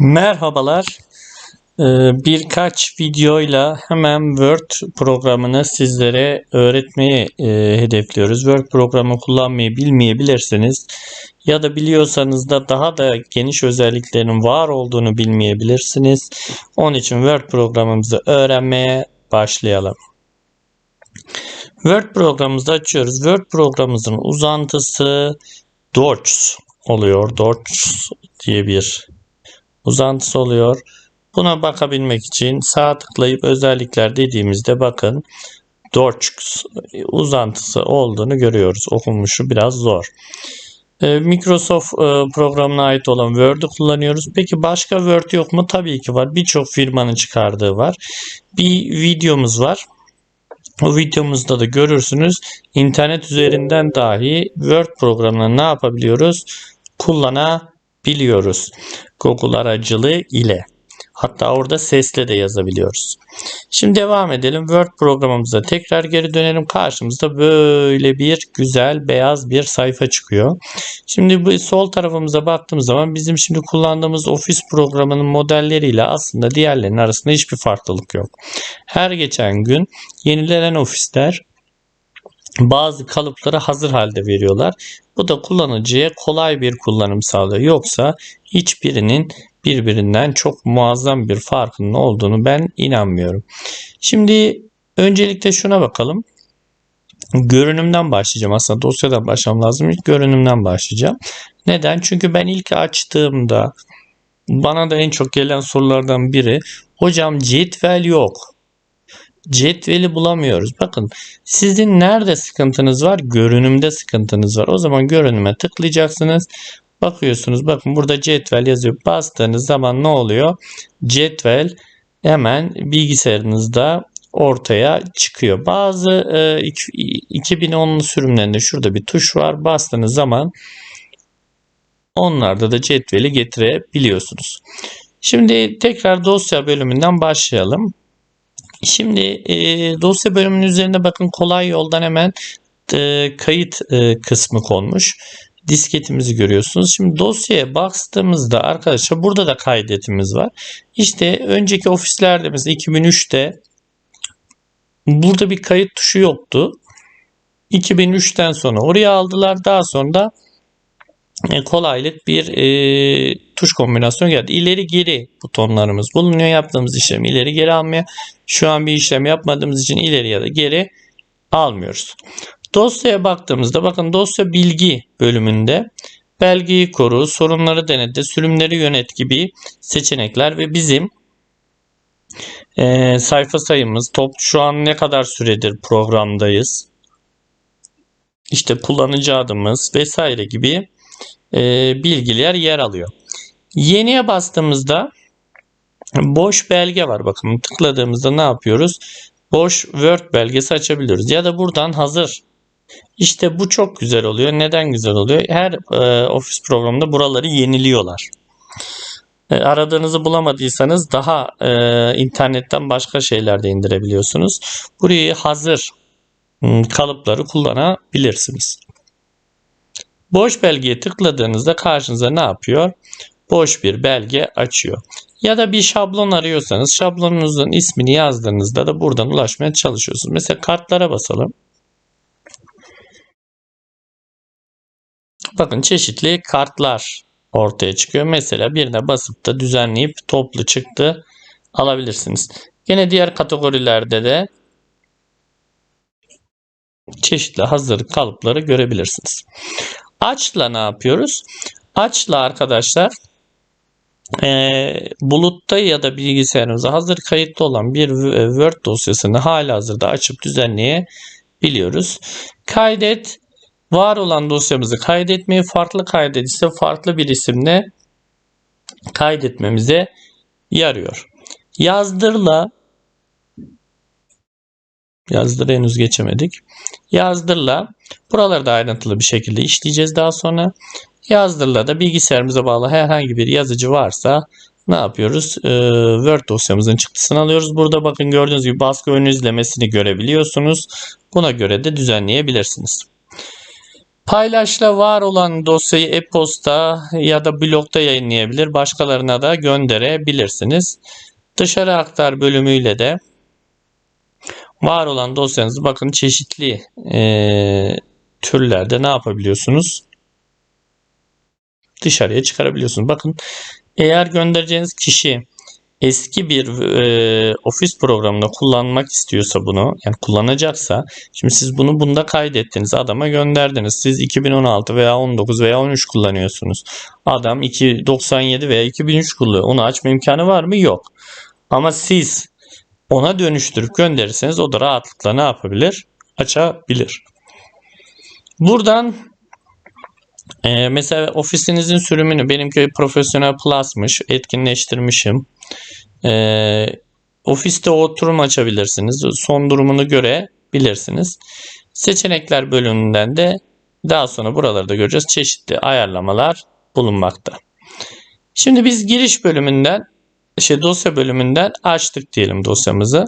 Merhabalar. Ee, Birkaç videoyla hemen Word programını sizlere öğretmeyi e, hedefliyoruz. Word programı kullanmayı bilmeyebilirsiniz ya da biliyorsanız da daha da geniş özelliklerin var olduğunu bilmeyebilirsiniz. Onun için Word programımızı öğrenmeye başlayalım. Word programımızı açıyoruz. Word programımızın uzantısı Docs oluyor. Docs diye bir uzantısı oluyor. Buna bakabilmek için sağ tıklayıp özellikler dediğimizde bakın Docs uzantısı olduğunu görüyoruz. Okunmuşu biraz zor. Ee, Microsoft e, programına ait olan Word'u kullanıyoruz. Peki başka Word yok mu? Tabii ki var. Birçok firmanın çıkardığı var. Bir videomuz var. O videomuzda da görürsünüz. İnternet üzerinden dahi Word programını ne yapabiliyoruz? Kullanabiliyoruz. Google aracılığı ile. Hatta orada sesle de yazabiliyoruz. Şimdi devam edelim. Word programımıza tekrar geri dönelim. Karşımızda böyle bir güzel beyaz bir sayfa çıkıyor. Şimdi bu sol tarafımıza baktığımız zaman bizim şimdi kullandığımız Office programının modelleriyle aslında diğerlerinin arasında hiçbir farklılık yok. Her geçen gün yenilenen ofisler bazı kalıpları hazır halde veriyorlar. Bu da kullanıcıya kolay bir kullanım sağlıyor. Yoksa hiçbirinin birbirinden çok muazzam bir farkının olduğunu ben inanmıyorum. Şimdi öncelikle şuna bakalım. Görünümden başlayacağım. Aslında dosyadan başlamam lazım. İlk görünümden başlayacağım. Neden? Çünkü ben ilk açtığımda bana da en çok gelen sorulardan biri hocam cetvel yok. Cetveli bulamıyoruz. Bakın sizin nerede sıkıntınız var? Görünümde sıkıntınız var. O zaman görünüme tıklayacaksınız. Bakıyorsunuz bakın burada cetvel yazıyor. Bastığınız zaman ne oluyor? Cetvel hemen bilgisayarınızda ortaya çıkıyor. Bazı e, 2010'lu sürümlerinde şurada bir tuş var. Bastığınız zaman onlarda da cetveli getirebiliyorsunuz. Şimdi tekrar dosya bölümünden başlayalım. Şimdi e, dosya bölümünün üzerinde bakın kolay yoldan hemen e, kayıt e, kısmı konmuş. Disketimizi görüyorsunuz. Şimdi dosyaya baktığımızda arkadaşlar burada da kaydetimiz var. İşte önceki ofislerde mesela 2003'te burada bir kayıt tuşu yoktu. 2003'ten sonra oraya aldılar. Daha sonra da kolaylık bir e, tuş kombinasyonu geldi. İleri geri butonlarımız bulunuyor. Yaptığımız işlemi ileri geri almaya. Şu an bir işlem yapmadığımız için ileri ya da geri almıyoruz. Dosyaya baktığımızda bakın dosya bilgi bölümünde belgeyi koru, sorunları denetle, sürümleri yönet gibi seçenekler ve bizim e, sayfa sayımız, top şu an ne kadar süredir programdayız, işte kullanıcı adımız vesaire gibi e, bilgiler yer alıyor. Yeniye bastığımızda boş belge var. Bakın tıkladığımızda ne yapıyoruz? Boş Word belgesi açabiliyoruz. Ya da buradan hazır. İşte bu çok güzel oluyor. Neden güzel oluyor? Her e, ofis programında buraları yeniliyorlar. E, aradığınızı bulamadıysanız daha e, internetten başka şeyler de indirebiliyorsunuz. Burayı hazır hmm, kalıpları kullanabilirsiniz. Boş belgeye tıkladığınızda karşınıza ne yapıyor? Boş bir belge açıyor. Ya da bir şablon arıyorsanız şablonunuzun ismini yazdığınızda da buradan ulaşmaya çalışıyorsunuz. Mesela kartlara basalım. Bakın çeşitli kartlar ortaya çıkıyor. Mesela birine basıp da düzenleyip toplu çıktı alabilirsiniz. Yine diğer kategorilerde de çeşitli hazır kalıpları görebilirsiniz. Açla ne yapıyoruz? Açla arkadaşlar e, bulutta ya da bilgisayarımıza hazır kayıtlı olan bir Word dosyasını hala hazırda açıp düzenleyebiliyoruz. Kaydet var olan dosyamızı kaydetmeyi farklı kaydet ise farklı bir isimle kaydetmemize yarıyor. Yazdırla Yazdır henüz geçemedik. Yazdırla buraları da ayrıntılı bir şekilde işleyeceğiz daha sonra. Yazdırla da bilgisayarımıza bağlı herhangi bir yazıcı varsa ne yapıyoruz? Ee, Word dosyamızın çıktısını alıyoruz. Burada bakın gördüğünüz gibi baskı ön izlemesini görebiliyorsunuz. Buna göre de düzenleyebilirsiniz. Paylaşla var olan dosyayı e-posta ya da blogda yayınlayabilir, başkalarına da gönderebilirsiniz. Dışarı aktar bölümüyle de var olan dosyanızı bakın çeşitli e, türlerde ne yapabiliyorsunuz? Dışarıya çıkarabiliyorsunuz. Bakın eğer göndereceğiniz kişi eski bir e, ofis programında kullanmak istiyorsa bunu yani kullanacaksa şimdi siz bunu bunda kaydettiniz adama gönderdiniz. Siz 2016 veya 19 veya 13 kullanıyorsunuz. Adam 297 veya 2003 kullanıyor. Onu açma imkanı var mı? Yok. Ama siz ona dönüştürüp gönderirseniz o da rahatlıkla ne yapabilir açabilir buradan e, mesela ofisinizin sürümünü benimki profesyonel plus'mış etkinleştirmişim e, ofiste oturum açabilirsiniz. Son durumunu görebilirsiniz. Seçenekler bölümünden de daha sonra buralarda göreceğiz. Çeşitli ayarlamalar bulunmakta. Şimdi biz giriş bölümünden şey dosya bölümünden açtık diyelim dosyamızı.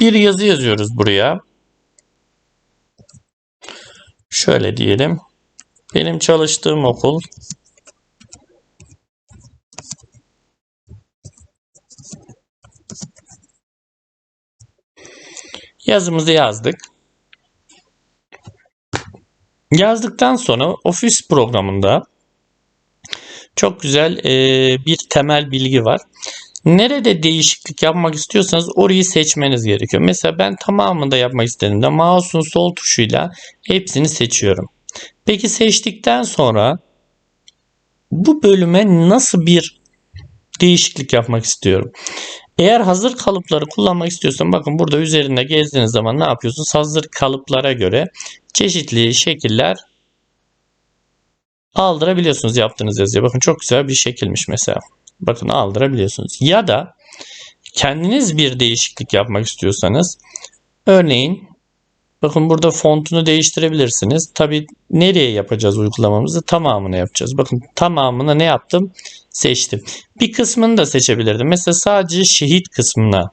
Bir yazı yazıyoruz buraya. Şöyle diyelim. Benim çalıştığım okul Yazımızı yazdık. Yazdıktan sonra ofis programında çok güzel bir temel bilgi var. Nerede değişiklik yapmak istiyorsanız orayı seçmeniz gerekiyor. Mesela ben tamamını da yapmak istediğimde mouse'un sol tuşuyla hepsini seçiyorum. Peki seçtikten sonra bu bölüme nasıl bir değişiklik yapmak istiyorum? Eğer hazır kalıpları kullanmak istiyorsan bakın burada üzerinde gezdiğiniz zaman ne yapıyorsunuz? Hazır kalıplara göre çeşitli şekiller aldırabiliyorsunuz yaptığınız yazıya. Bakın çok güzel bir şekilmiş mesela. Bakın aldırabiliyorsunuz. Ya da kendiniz bir değişiklik yapmak istiyorsanız örneğin bakın burada fontunu değiştirebilirsiniz. Tabi nereye yapacağız uygulamamızı? Tamamını yapacağız. Bakın tamamını ne yaptım? seçtim. Bir kısmını da seçebilirdim. Mesela sadece şehit kısmına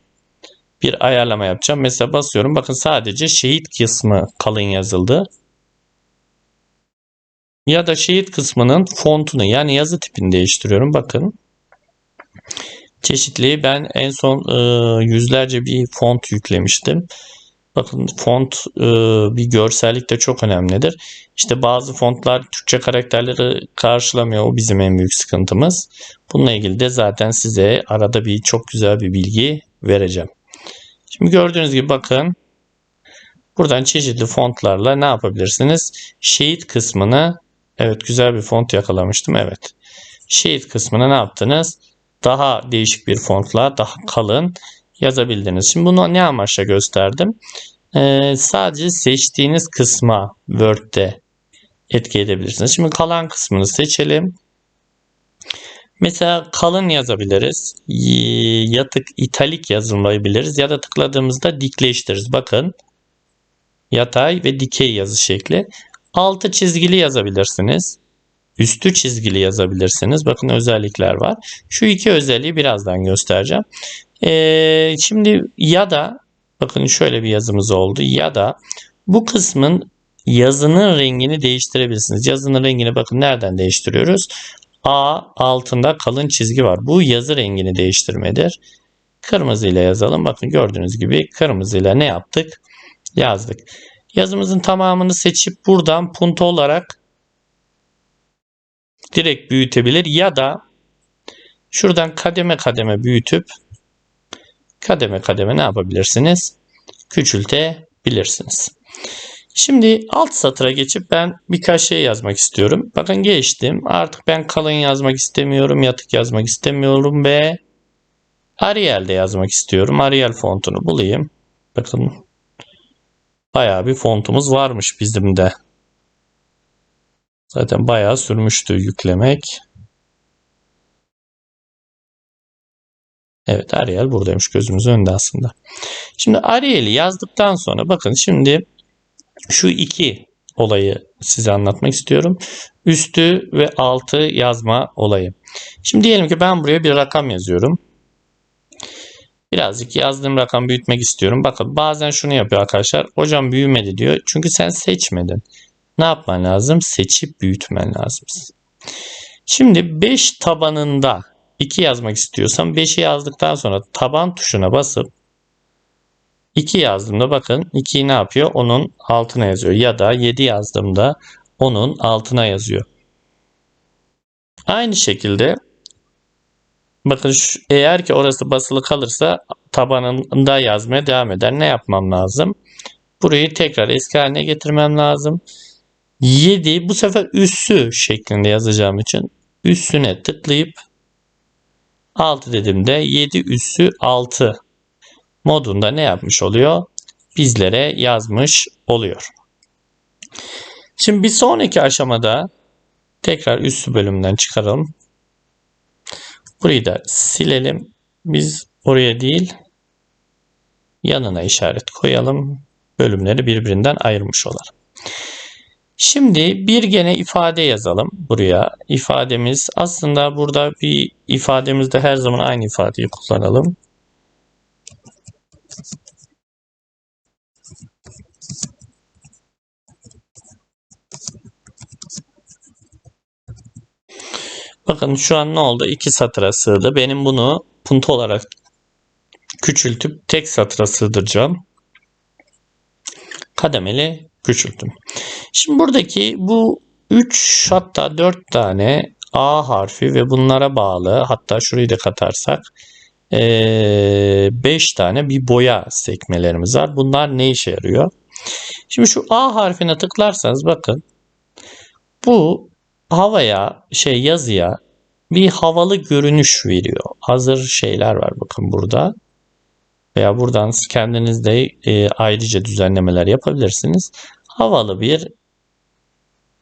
bir ayarlama yapacağım. Mesela basıyorum. Bakın sadece şehit kısmı kalın yazıldı. Ya da şehit kısmının fontunu yani yazı tipini değiştiriyorum. Bakın. Çeşitli ben en son e, yüzlerce bir font yüklemiştim. Bakın font e, bir görsellikte çok önemlidir. İşte bazı fontlar Türkçe karakterleri karşılamıyor. O bizim en büyük sıkıntımız. Bununla ilgili de zaten size arada bir çok güzel bir bilgi vereceğim. Şimdi gördüğünüz gibi bakın buradan çeşitli fontlarla ne yapabilirsiniz? Şehit kısmını evet güzel bir font yakalamıştım. Evet. Şehit kısmına ne yaptınız? Daha değişik bir fontla daha kalın yazabildiniz. Şimdi bunu ne amaçla gösterdim? Ee, sadece seçtiğiniz kısma Word'de etki edebilirsiniz. Şimdi kalan kısmını seçelim. Mesela kalın yazabiliriz. Yatık italik yazılmayabiliriz. Ya da tıkladığımızda dikleştiririz. Bakın yatay ve dikey yazı şekli. Altı çizgili yazabilirsiniz. Üstü çizgili yazabilirsiniz. Bakın özellikler var. Şu iki özelliği birazdan göstereceğim. Ee, şimdi ya da bakın şöyle bir yazımız oldu. Ya da bu kısmın yazının rengini değiştirebilirsiniz. Yazının rengini bakın nereden değiştiriyoruz? A altında kalın çizgi var. Bu yazı rengini değiştirmedir. Kırmızı ile yazalım. Bakın gördüğünüz gibi kırmızı ile ne yaptık? Yazdık. Yazımızın tamamını seçip buradan punto olarak direkt büyütebilir ya da şuradan kademe kademe büyütüp kademe kademe ne yapabilirsiniz? Küçültebilirsiniz. Şimdi alt satıra geçip ben birkaç şey yazmak istiyorum. Bakın geçtim. Artık ben kalın yazmak istemiyorum. Yatık yazmak istemiyorum ve Arial'de yazmak istiyorum. Arial fontunu bulayım. Bakın bayağı bir fontumuz varmış bizim de. Zaten bayağı sürmüştü yüklemek. Evet Arial buradaymış gözümüzün önünde aslında. Şimdi Arial'i yazdıktan sonra bakın şimdi şu iki olayı size anlatmak istiyorum. Üstü ve altı yazma olayı. Şimdi diyelim ki ben buraya bir rakam yazıyorum. Birazcık yazdığım rakam büyütmek istiyorum. Bakın bazen şunu yapıyor arkadaşlar. Hocam büyümedi diyor. Çünkü sen seçmedin. Ne yapman lazım? Seçip büyütmen lazım. Şimdi 5 tabanında 2 yazmak istiyorsam 5'i yazdıktan sonra taban tuşuna basıp 2 yazdığımda bakın 2'yi ne yapıyor? Onun altına yazıyor. Ya da 7 yazdığımda onun altına yazıyor. Aynı şekilde bakın şu, eğer ki orası basılı kalırsa tabanında yazmaya devam eder. Ne yapmam lazım? Burayı tekrar eski haline getirmem lazım. 7 bu sefer üssü şeklinde yazacağım için üssüne tıklayıp 6 dediğimde 7 üssü 6 modunda ne yapmış oluyor? Bizlere yazmış oluyor. Şimdi bir sonraki aşamada tekrar üssü bölümünden çıkaralım. Burayı da silelim. Biz oraya değil yanına işaret koyalım. Bölümleri birbirinden ayırmış olalım. Şimdi bir gene ifade yazalım buraya. İfademiz aslında burada bir ifademizde her zaman aynı ifadeyi kullanalım. Bakın şu an ne oldu? İki satıra sığdı. Benim bunu punto olarak küçültüp tek satıra sığdıracağım. Kademeli küçültüm. Şimdi buradaki bu 3 hatta 4 tane A harfi ve bunlara bağlı hatta şurayı da katarsak 5 tane bir boya sekmelerimiz var. Bunlar ne işe yarıyor? Şimdi şu A harfine tıklarsanız bakın bu havaya şey yazıya bir havalı görünüş veriyor. Hazır şeyler var bakın burada. Veya buradan kendiniz de e, ayrıca düzenlemeler yapabilirsiniz. Havalı bir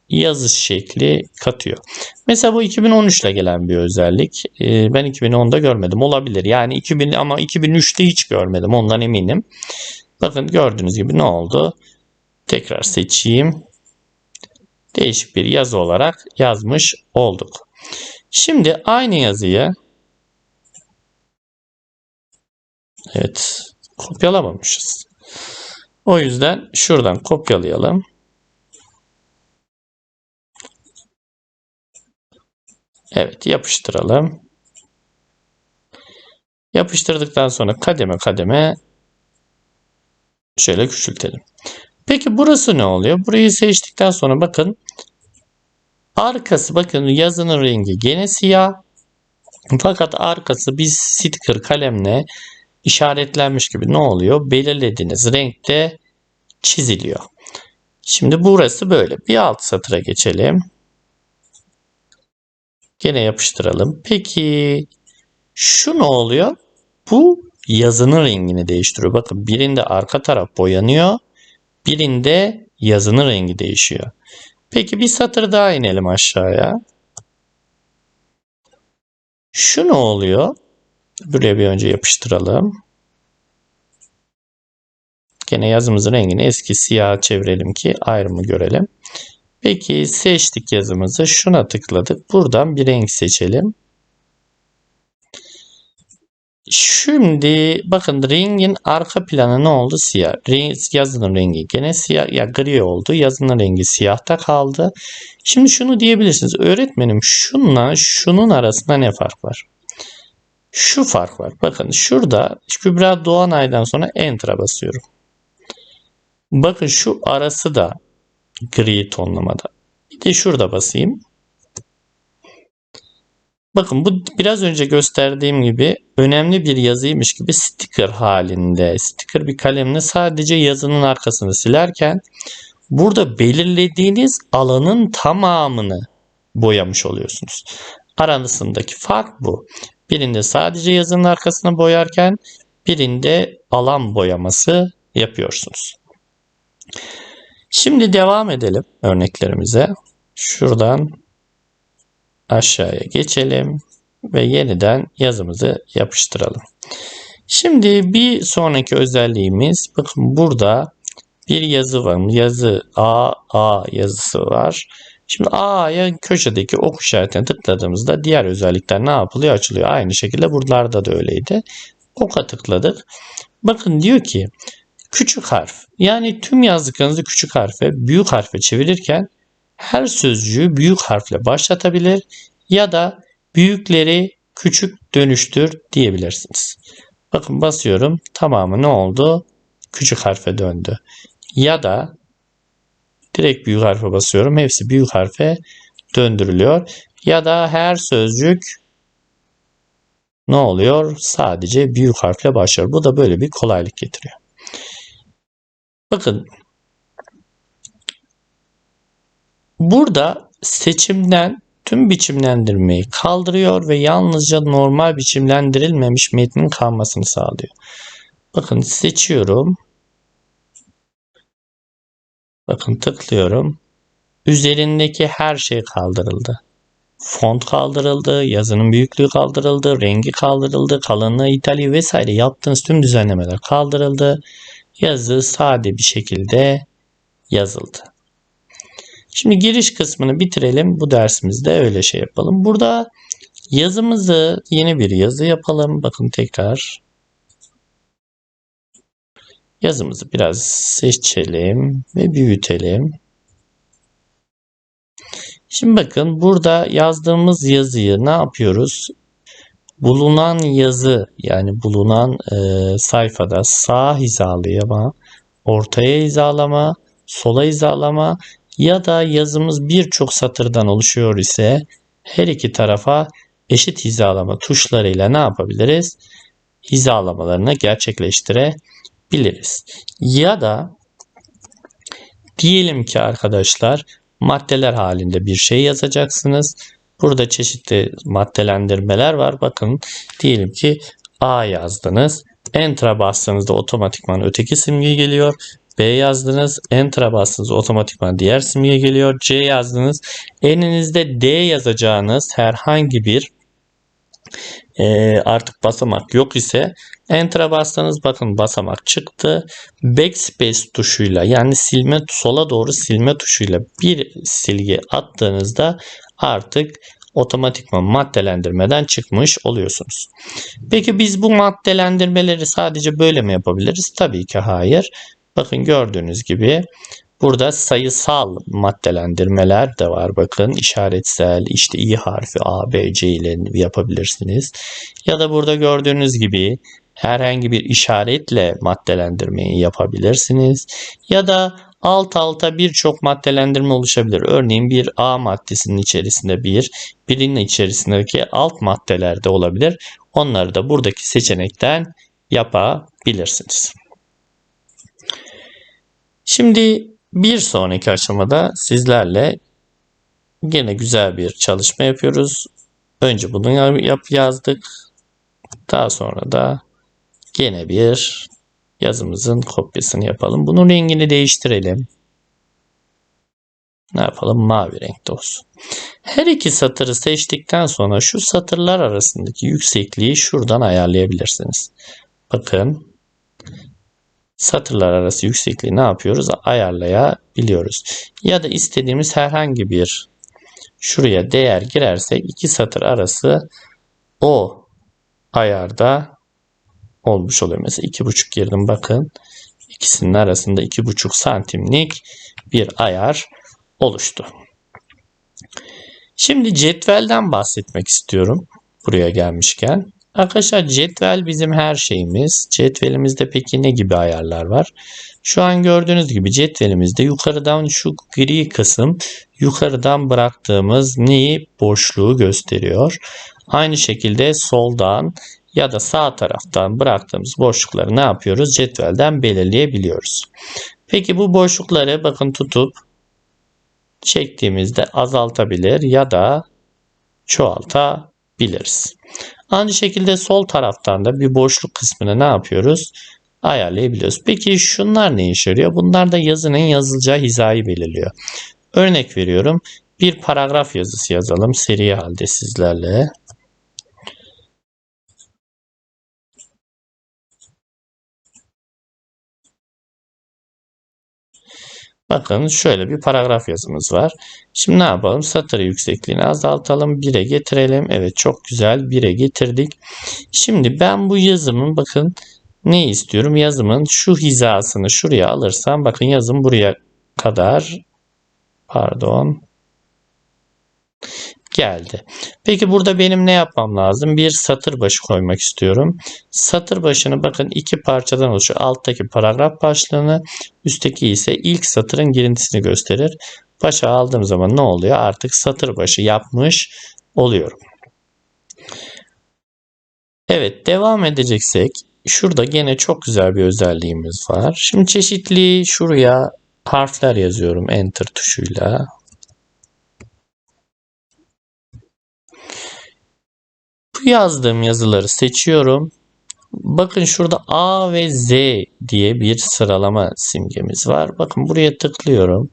yazı şekli katıyor. Mesela bu 2013 ile gelen bir özellik. E, ben 2010'da görmedim. Olabilir. Yani 2000 ama 2003'te hiç görmedim. Ondan eminim. Bakın gördüğünüz gibi ne oldu? Tekrar seçeyim. Değişik bir yazı olarak yazmış olduk. Şimdi aynı yazıyı Evet. Kopyalamamışız. O yüzden şuradan kopyalayalım. Evet yapıştıralım. Yapıştırdıktan sonra kademe kademe şöyle küçültelim. Peki burası ne oluyor? Burayı seçtikten sonra bakın arkası bakın yazının rengi gene siyah. Fakat arkası biz sticker kalemle işaretlenmiş gibi ne oluyor? Belirlediğiniz renkte çiziliyor. Şimdi burası böyle. Bir alt satıra geçelim. Gene yapıştıralım. Peki şu ne oluyor? Bu yazının rengini değiştiriyor. Bakın birinde arka taraf boyanıyor. Birinde yazının rengi değişiyor. Peki bir satır daha inelim aşağıya. Şu ne oluyor? Buraya bir önce yapıştıralım. Gene yazımızın rengini eski siyah çevirelim ki ayrımı görelim. Peki seçtik yazımızı. Şuna tıkladık. Buradan bir renk seçelim. Şimdi bakın rengin arka planı ne oldu? Siyah. Renk, yazının rengi gene siyah ya gri oldu. Yazının rengi siyahta kaldı. Şimdi şunu diyebilirsiniz. Öğretmenim şunla şunun arasında ne fark var? Şu fark var. Bakın şurada Kübra Doğanay'dan sonra Enter'a basıyorum. Bakın şu arası da gri tonlamada. Bir de şurada basayım. Bakın bu biraz önce gösterdiğim gibi önemli bir yazıymış gibi sticker halinde. Sticker bir kalemle sadece yazının arkasını silerken burada belirlediğiniz alanın tamamını boyamış oluyorsunuz. Arasındaki fark bu. Birinde sadece yazının arkasını boyarken birinde alan boyaması yapıyorsunuz. Şimdi devam edelim örneklerimize. Şuradan aşağıya geçelim ve yeniden yazımızı yapıştıralım. Şimdi bir sonraki özelliğimiz bakın burada bir yazı var. Yazı A A yazısı var. Şimdi A'ya köşedeki ok işaretine tıkladığımızda diğer özellikler ne yapılıyor? Açılıyor. Aynı şekilde buralarda da öyleydi. Ok'a tıkladık. Bakın diyor ki Küçük harf. Yani tüm yazdıklarınızı küçük harfe, büyük harfe çevirirken her sözcüğü büyük harfle başlatabilir ya da büyükleri küçük dönüştür diyebilirsiniz. Bakın basıyorum. Tamamı ne oldu? Küçük harfe döndü. Ya da direkt büyük harfe basıyorum. Hepsi büyük harfe döndürülüyor. Ya da her sözcük ne oluyor? Sadece büyük harfle başlıyor. Bu da böyle bir kolaylık getiriyor. Bakın burada seçimden tüm biçimlendirmeyi kaldırıyor ve yalnızca normal biçimlendirilmemiş metnin kalmasını sağlıyor. Bakın seçiyorum. Bakın tıklıyorum. Üzerindeki her şey kaldırıldı. Font kaldırıldı, yazının büyüklüğü kaldırıldı, rengi kaldırıldı, kalınlığı, italiği vesaire yaptığınız tüm düzenlemeler kaldırıldı. Yazı sade bir şekilde yazıldı. Şimdi giriş kısmını bitirelim. Bu dersimizde öyle şey yapalım. Burada yazımızı yeni bir yazı yapalım. Bakın tekrar yazımızı biraz seçelim ve büyütelim. Şimdi bakın burada yazdığımız yazıyı ne yapıyoruz? Bulunan yazı yani bulunan e, sayfada sağ hizalama, ortaya hizalama, sola hizalama ya da yazımız birçok satırdan oluşuyor ise her iki tarafa eşit hizalama tuşlarıyla ne yapabiliriz? Hizalamalarını gerçekleştirebiliriz. Ya da diyelim ki arkadaşlar maddeler halinde bir şey yazacaksınız. Burada çeşitli maddelendirmeler var. Bakın diyelim ki A yazdınız. Enter'a bastığınızda otomatikman öteki simge geliyor. B yazdınız. Enter'a bastınız otomatikman diğer simge geliyor. C yazdınız. Elinizde D yazacağınız herhangi bir e, artık basamak yok ise Enter'a bastınız bakın basamak çıktı. Backspace tuşuyla yani silme sola doğru silme tuşuyla bir silgi attığınızda artık otomatikman maddelendirmeden çıkmış oluyorsunuz. Peki biz bu maddelendirmeleri sadece böyle mi yapabiliriz? Tabii ki hayır. Bakın gördüğünüz gibi burada sayısal maddelendirmeler de var. Bakın işaretsel işte i harfi A, B, C ile yapabilirsiniz. Ya da burada gördüğünüz gibi herhangi bir işaretle maddelendirmeyi yapabilirsiniz. Ya da alt alta birçok maddelendirme oluşabilir. Örneğin bir A maddesinin içerisinde bir, birinin içerisindeki alt maddeler de olabilir. Onları da buradaki seçenekten yapabilirsiniz. Şimdi bir sonraki aşamada sizlerle gene güzel bir çalışma yapıyoruz. Önce bunu yap yazdık. Daha sonra da gene bir yazımızın kopyasını yapalım. Bunun rengini değiştirelim. Ne yapalım? Mavi renkte olsun. Her iki satırı seçtikten sonra şu satırlar arasındaki yüksekliği şuradan ayarlayabilirsiniz. Bakın satırlar arası yüksekliği ne yapıyoruz? Ayarlayabiliyoruz. Ya da istediğimiz herhangi bir şuraya değer girersek iki satır arası o ayarda olmuş oluyor. Mesela iki buçuk girdim bakın. İkisinin arasında iki buçuk santimlik bir ayar oluştu. Şimdi cetvelden bahsetmek istiyorum buraya gelmişken. Arkadaşlar cetvel bizim her şeyimiz. Cetvelimizde peki ne gibi ayarlar var? Şu an gördüğünüz gibi cetvelimizde yukarıdan şu gri kısım yukarıdan bıraktığımız neyi boşluğu gösteriyor. Aynı şekilde soldan ya da sağ taraftan bıraktığımız boşlukları ne yapıyoruz? Cetvelden belirleyebiliyoruz. Peki bu boşlukları bakın tutup çektiğimizde azaltabilir ya da çoğaltabiliriz. Aynı şekilde sol taraftan da bir boşluk kısmını ne yapıyoruz? Ayarlayabiliyoruz. Peki şunlar ne işe yarıyor? Bunlar da yazının yazılacağı hizayı belirliyor. Örnek veriyorum. Bir paragraf yazısı yazalım seri halde sizlerle. Bakın şöyle bir paragraf yazımız var. Şimdi ne yapalım? Satır yüksekliğini azaltalım. 1'e getirelim. Evet çok güzel 1'e getirdik. Şimdi ben bu yazımın bakın ne istiyorum? Yazımın şu hizasını şuraya alırsam bakın yazım buraya kadar pardon geldi. Peki burada benim ne yapmam lazım? Bir satır başı koymak istiyorum. Satır başını bakın iki parçadan oluşuyor. Alttaki paragraf başlığını, üstteki ise ilk satırın girintisini gösterir. Başa aldığım zaman ne oluyor? Artık satır başı yapmış oluyorum. Evet devam edeceksek şurada gene çok güzel bir özelliğimiz var. Şimdi çeşitli şuraya harfler yazıyorum enter tuşuyla. Bu yazdığım yazıları seçiyorum. Bakın şurada A ve Z diye bir sıralama simgemiz var. Bakın buraya tıklıyorum.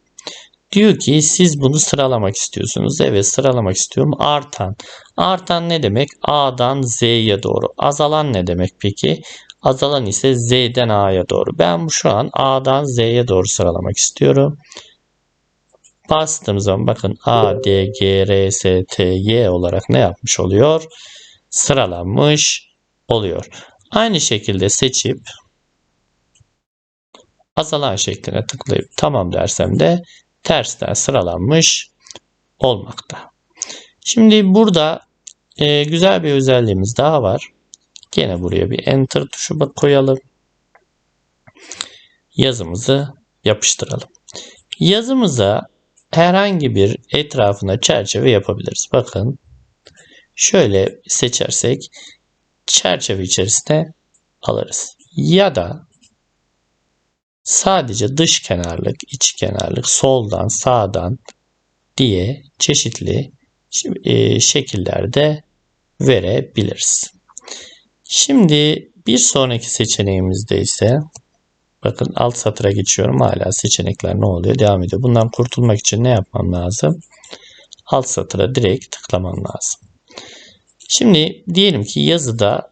Diyor ki siz bunu sıralamak istiyorsunuz. Evet sıralamak istiyorum. Artan. Artan ne demek? A'dan Z'ye doğru. Azalan ne demek peki? Azalan ise Z'den A'ya doğru. Ben şu an A'dan Z'ye doğru sıralamak istiyorum. Bastığım zaman bakın A, D, G, R, S, T, Y olarak ne yapmış oluyor? Sıralanmış oluyor. Aynı şekilde seçip azalan şekline tıklayıp tamam dersem de tersten sıralanmış olmakta. Şimdi burada e, güzel bir özelliğimiz daha var. Gene buraya bir enter tuşu koyalım. Yazımızı yapıştıralım. Yazımıza herhangi bir etrafına çerçeve yapabiliriz. Bakın şöyle seçersek çerçeve içerisine alırız. Ya da sadece dış kenarlık, iç kenarlık, soldan, sağdan diye çeşitli e, şekillerde verebiliriz. Şimdi bir sonraki seçeneğimizde ise bakın alt satıra geçiyorum. Hala seçenekler ne oluyor? Devam ediyor. Bundan kurtulmak için ne yapmam lazım? Alt satıra direkt tıklamam lazım. Şimdi diyelim ki yazıda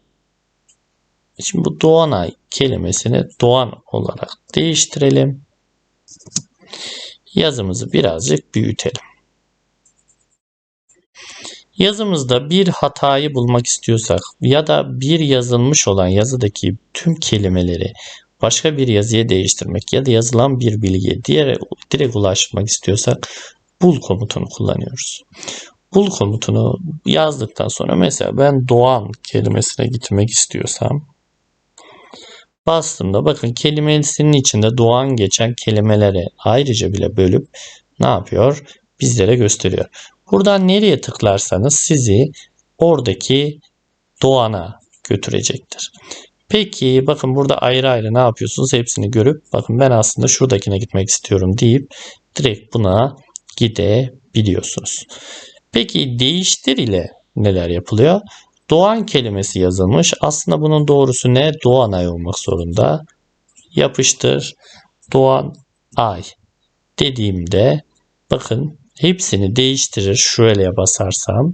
şimdi bu Doğanay kelimesini Doğan olarak değiştirelim. Yazımızı birazcık büyütelim. Yazımızda bir hatayı bulmak istiyorsak ya da bir yazılmış olan yazıdaki tüm kelimeleri başka bir yazıya değiştirmek ya da yazılan bir bilgiye diğer direkt ulaşmak istiyorsak bul komutunu kullanıyoruz. Bul komutunu yazdıktan sonra mesela ben Doğan kelimesine gitmek istiyorsam bastığımda bakın kelimesinin içinde Doğan geçen kelimelere ayrıca bile bölüp ne yapıyor? Bizlere gösteriyor. Buradan nereye tıklarsanız sizi oradaki Doğan'a götürecektir. Peki bakın burada ayrı ayrı ne yapıyorsunuz? Hepsini görüp bakın ben aslında şuradakine gitmek istiyorum deyip direkt buna gidebiliyorsunuz. Peki değiştir ile neler yapılıyor? Doğan kelimesi yazılmış. Aslında bunun doğrusu ne? Doğan ay olmak zorunda. Yapıştır. Doğan ay dediğimde bakın hepsini değiştirir. Şöyle basarsam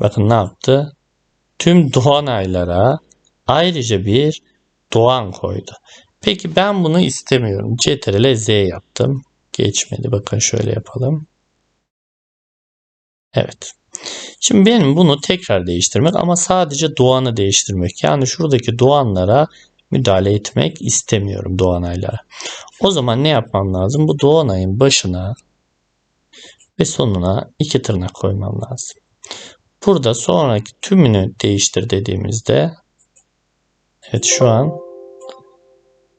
bakın ne yaptı? Tüm doğan aylara ayrıca bir doğan koydu. Peki ben bunu istemiyorum. Ctrl Z yaptım. Geçmedi. Bakın şöyle yapalım. Evet. Şimdi benim bunu tekrar değiştirmek ama sadece doğanı değiştirmek. Yani şuradaki doğanlara müdahale etmek istemiyorum doğanaylara. O zaman ne yapmam lazım? Bu doğanayın başına ve sonuna iki tırnak koymam lazım. Burada sonraki tümünü değiştir dediğimizde evet şu an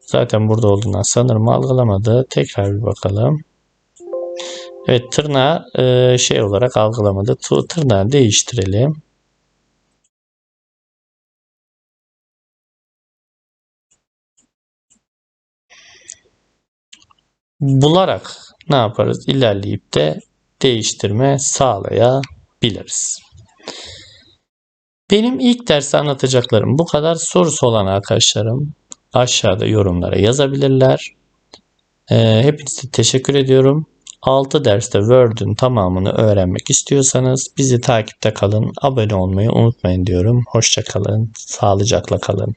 zaten burada olduğundan sanırım algılamadı. Tekrar bir bakalım. Evet tırnağı e, şey olarak algılamadı. Tırnağı değiştirelim. Bularak ne yaparız? İlerleyip de değiştirme sağlayabiliriz. Benim ilk dersi anlatacaklarım bu kadar. Sorusu olan arkadaşlarım aşağıda yorumlara yazabilirler. Ee, hepinize teşekkür ediyorum. 6 derste Word'ün tamamını öğrenmek istiyorsanız bizi takipte kalın, abone olmayı unutmayın diyorum. Hoşçakalın, sağlıcakla kalın.